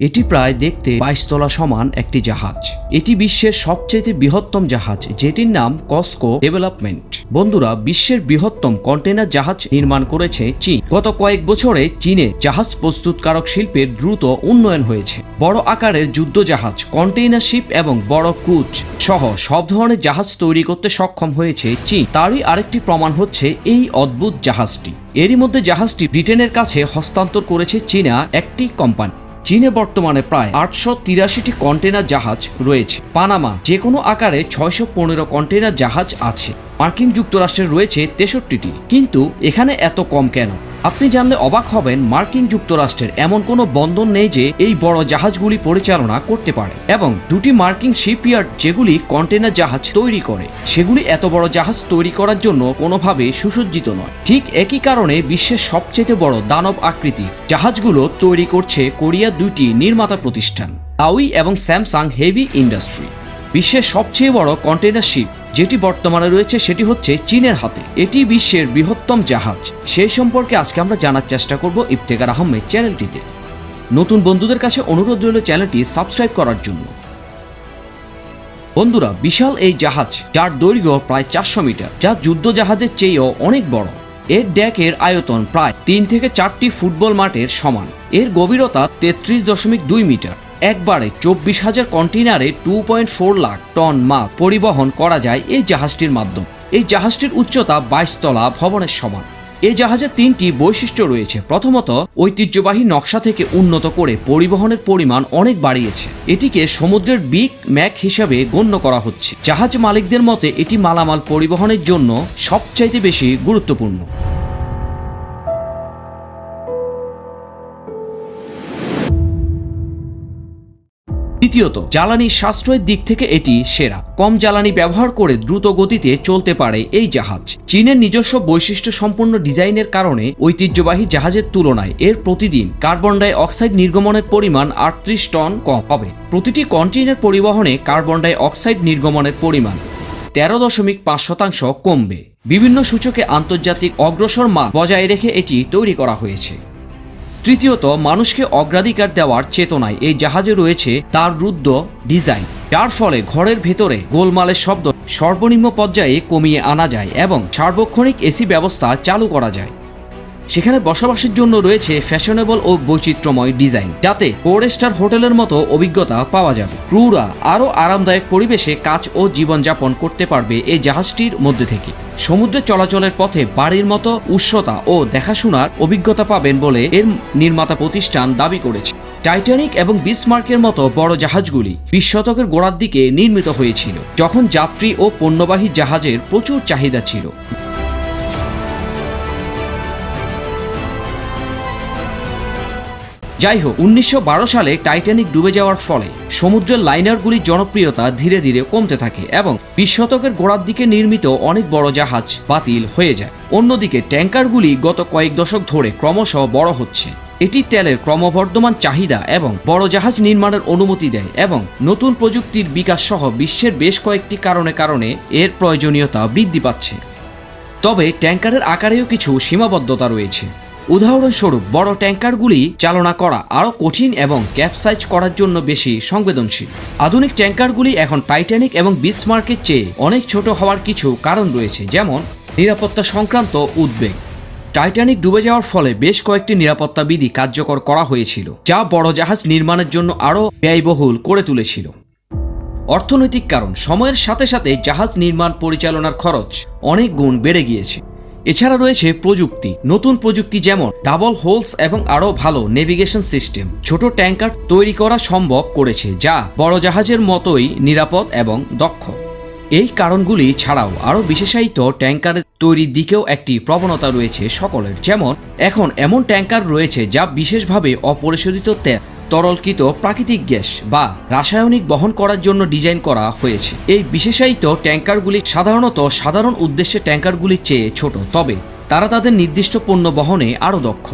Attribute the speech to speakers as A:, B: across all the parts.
A: এটি প্রায় দেখতে বাইশ তলা সমান একটি জাহাজ। এটি বিশ্বের সবচেয়ে বৃহত্তম জাহাজ, যেটির নাম কসকো ডেভেলপমেন্ট। বন্ধুরা, বিশ্বের বৃহত্তম কন্টেনার জাহাজ নির্মাণ করেছে চীন। গত কয়েক বছরে চীনে জাহাজ প্রস্তুতকারক শিল্পের দ্রুত উন্নয়ন হয়েছে। বড় আকারের যুদ্ধ জাহাজ, কন্টেইনার শিপ এবং বড় ক্রুজ সহ সব ধরনের জাহাজ তৈরি করতে সক্ষম হয়েছে চীন। তারই আরেকটি প্রমাণ হচ্ছে এই অদ্ভুত জাহাজটি। এরই মধ্যে জাহাজটি ব্রিটেনের কাছে হস্তান্তর করেছে চীনা একটি কোম্পানি। চীনে বর্তমানে প্রায় আটশো তিরাশিটি কন্টেনার জাহাজ রয়েছে। পানামা যে কোনো আকারে ছয়শো পনেরো কন্টেনার জাহাজ আছে। মার্কিন যুক্তরাষ্ট্রের রয়েছে তেষট্টিটি। কিন্তু এখানে এত কম কেন? আপনি জানলে অবাক হবেন মার্কিন যুক্তরাষ্ট্রের এমন কোনো বন্ধন নেই যে এই বড় জাহাজগুলি পরিচালনা করতে পারে এবং দুটি মার্কিন শিপইয়ার্ড যেগুলি কন্টেনার জাহাজ তৈরি করে, সেগুলি এত বড় জাহাজ তৈরি করার জন্য কোনোভাবে সুসজ্জিত নয়। ঠিক একই কারণে বিশ্বের সবচেয়ে বড় দানব আকৃতি জাহাজগুলো তৈরি করছে কোরিয়ার দুইটি নির্মাতা প্রতিষ্ঠান আউই এবং স্যামসাং হেভি ইন্ডাস্ট্রি। বিশ্বের সবচেয়ে বড় কন্টেনার শিপ যেটি বর্তমানে রয়েছে সেটি হচ্ছে চীনের হাতে। এটি বিশ্বের বৃহত্তম জাহাজ। সেই সম্পর্কে আজকে আমরা জানার চেষ্টা করব ইফতেকার আহমেদ চ্যানেলটিতে। নতুন বন্ধুদের কাছে অনুরোধ রইল চ্যানেলটি সাবস্ক্রাইব করার জন্য। বন্ধুরা, বিশাল এই জাহাজ, যার দৈর্ঘ্য প্রায় চারশো মিটার, যা যুদ্ধ জাহাজের চেয়েও অনেক বড়। এর ড্যাকের আয়তন প্রায় তিন থেকে চারটি ফুটবল মাঠের সমান। এর গভীরতা তেত্রিশ দশমিক দুই মিটার। একবারে চব্বিশ হাজার কন্টেনারে two point four lakh ton মাল পরিবহন করা যায় এই জাহাজটির মাধ্যমে। এই জাহাজটির উচ্চতা বাইশ তলা ভবনের সমান। এই জাহাজের তিনটি বৈশিষ্ট্য রয়েছে। প্রথমত, ঐতিহ্যবাহী নকশা থেকে উন্নত করে পরিবহনের পরিমাণ অনেক বাড়িয়েছে। এটিকে সমুদ্রের বিগ ম্যাক হিসাবে গণ্য করা হচ্ছে। জাহাজ মালিকদের মতে, এটি মালামাল পরিবহনের জন্য সবচাইতে বেশি গুরুত্বপূর্ণ। দ্বিতীয়ত, জ্বালানি সাশ্রয়ের দিক থেকে এটি সেরা। কম জ্বালানি ব্যবহার করে দ্রুত গতিতে চলতে পারে এই জাহাজ। চীনের নিজস্ব বৈশিষ্ট্য সম্পন্ন ডিজাইনের কারণে ঐতিহ্যবাহী জাহাজের তুলনায় এর প্রতিদিন কার্বন ডাই অক্সাইড নির্গমনের পরিমাণ আটত্রিশ টন কম হবে। প্রতিটি কন্টেইনার পরিবহনে কার্বন ডাই অক্সাইড নির্গমনের পরিমাণ তেরো দশমিক পাঁচ শতাংশ কমবে। বিভিন্ন সূচকে আন্তর্জাতিক অগ্রসর মান বজায় রেখে এটি তৈরি করা হয়েছে। তৃতীয়ত, মানুষকে অগ্রাধিকার দেওয়ার চেতনায় এই জাহাজে রয়েছে তার রুদ্ধ ডিজাইন। যার ফলে ঘরের ভেতরে গোলমালের শব্দ সর্বনিম্ন পর্যায়ে কমিয়ে আনা যায় এবং সার্বক্ষণিক এসি ব্যবস্থা চালু করা যায়। সেখানে বসবাসের জন্য রয়েছে ফ্যাশনেবল ও বৈচিত্র্যময় ডিজাইন। যাতে ফোর স্টার হোটেলের মতো অভিজ্ঞতা পাওয়া যাবে। ক্রুরা আরও আরামদায়ক পরিবেশে কাজ ও জীবনযাপন করতে পারবে এই জাহাজটির মধ্যে থেকে। সমুদ্রে চলাচলের পথে বাড়ির মতো উষ্ণতা ও দেখাশোনার অভিজ্ঞতা পাবেন বলে এর নির্মাতা প্রতিষ্ঠান দাবি করেছে। টাইটানিক এবং বিসমার্কের মতো বড় জাহাজগুলি বিশ শতকের গোড়ার দিকে নির্মিত হয়েছিল, যখন যাত্রী ও পণ্যবাহী জাহাজের প্রচুর চাহিদা ছিল। যাই হোক উনিশশো বারো সালে টাইটানিক ডুবে যাওয়ার ফলে সমুদ্রের লাইনারগুলির জনপ্রিয়তা ধীরে ধীরে কমতে থাকে এবং বিশ শতকের গোড়ার দিকে নির্মিত অনেক বড় জাহাজ বাতিল হয়ে যায়। অন্যদিকে ট্যাঙ্কারগুলি গত কয়েক দশক ধরে ক্রমশ বড় হচ্ছে। এটি তেলের ক্রমবর্ধমান চাহিদা এবং বড় জাহাজ নির্মাণের অনুমতি দেয় এবং নতুন প্রযুক্তির বিকাশ সহ বিশ্বের বেশ কয়েকটি কারণে কারণে এর প্রয়োজনীয়তা বৃদ্ধি পাচ্ছে। তবে ট্যাঙ্কারের আকারেও কিছু সীমাবদ্ধতা রয়েছে। উদাহরণস্বরূপ বড় ট্যাঙ্কারগুলি চালনা করা আরও কঠিন এবং ক্যাপসাইজ করার জন্য বেশি সংবেদনশীল। আধুনিক ট্যাঙ্কারগুলি এখন টাইটানিক এবং বিসমার্কের চেয়ে অনেক ছোট হওয়ার কিছু কারণ রয়েছে, যেমন নিরাপত্তা সংক্রান্ত উদ্বেগ। টাইটানিক ডুবে যাওয়ার ফলে বেশ কয়েকটি নিরাপত্তা বিধি কার্যকর করা হয়েছিল, যা বড় জাহাজ নির্মাণের জন্য আরও ব্যয়বহুল করে তুলেছিল। অর্থনৈতিক কারণ, সময়ের সাথে সাথে জাহাজ নির্মাণ পরিচালনার খরচ অনেক গুণ বেড়ে গিয়েছে। এছাড়া রয়েছে প্রযুক্তি। নতুন প্রযুক্তি যেমন ডাবল হোলস এবং আরও ভালো নেভিগেশন সিস্টেম। ছোট ট্যাঙ্কার তৈরি করা সম্ভব করেছে, যা বড় জাহাজের মতোই নিরাপদ এবং দক্ষ। এই কারণগুলি ছাড়াও আরও বিশেষায়িত ট্যাঙ্কারের তৈরির দিকেও একটি প্রবণতা রয়েছে সকলের। যেমন, এখন এমন ট্যাঙ্কার রয়েছে যা বিশেষভাবে অপরিশোধিত তেল তরলকৃত প্রাকৃতিক গ্যাস বা রাসায়নিক বহন করার জন্য ডিজাইন করা হয়েছে। এই বিশেষায়িত ট্যাঙ্কারগুলি সাধারণত সাধারণ উদ্দেশ্যে ট্যাঙ্কারগুলির চেয়ে ছোট, তবে তারা তাদের নির্দিষ্ট পণ্য বহনে আরও দক্ষ।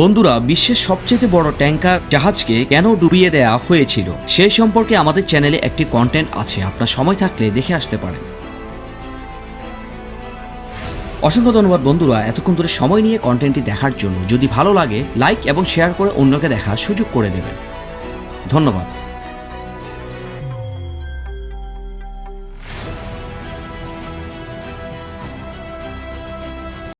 A: বন্ধুরা, বিশ্বের সবচেয়ে বড় ট্যাঙ্কার জাহাজকে কেন ডুবিয়ে দেওয়া হয়েছিল সেই সম্পর্কে আমাদের চ্যানেলে একটি কন্টেন্ট আছে, আপনার সময় থাকলে দেখে আসতে পারেন। অসংখ্য ধন্যবাদ বন্ধুরা এতক্ষণ ধরে সময় নিয়ে কন্টেন্টটি দেখার জন্য। যদি ভালো লাগে লাইক এবং শেয়ার করে অন্যকে দেখার সুযোগ করে দেবেন। ধন্যবাদ।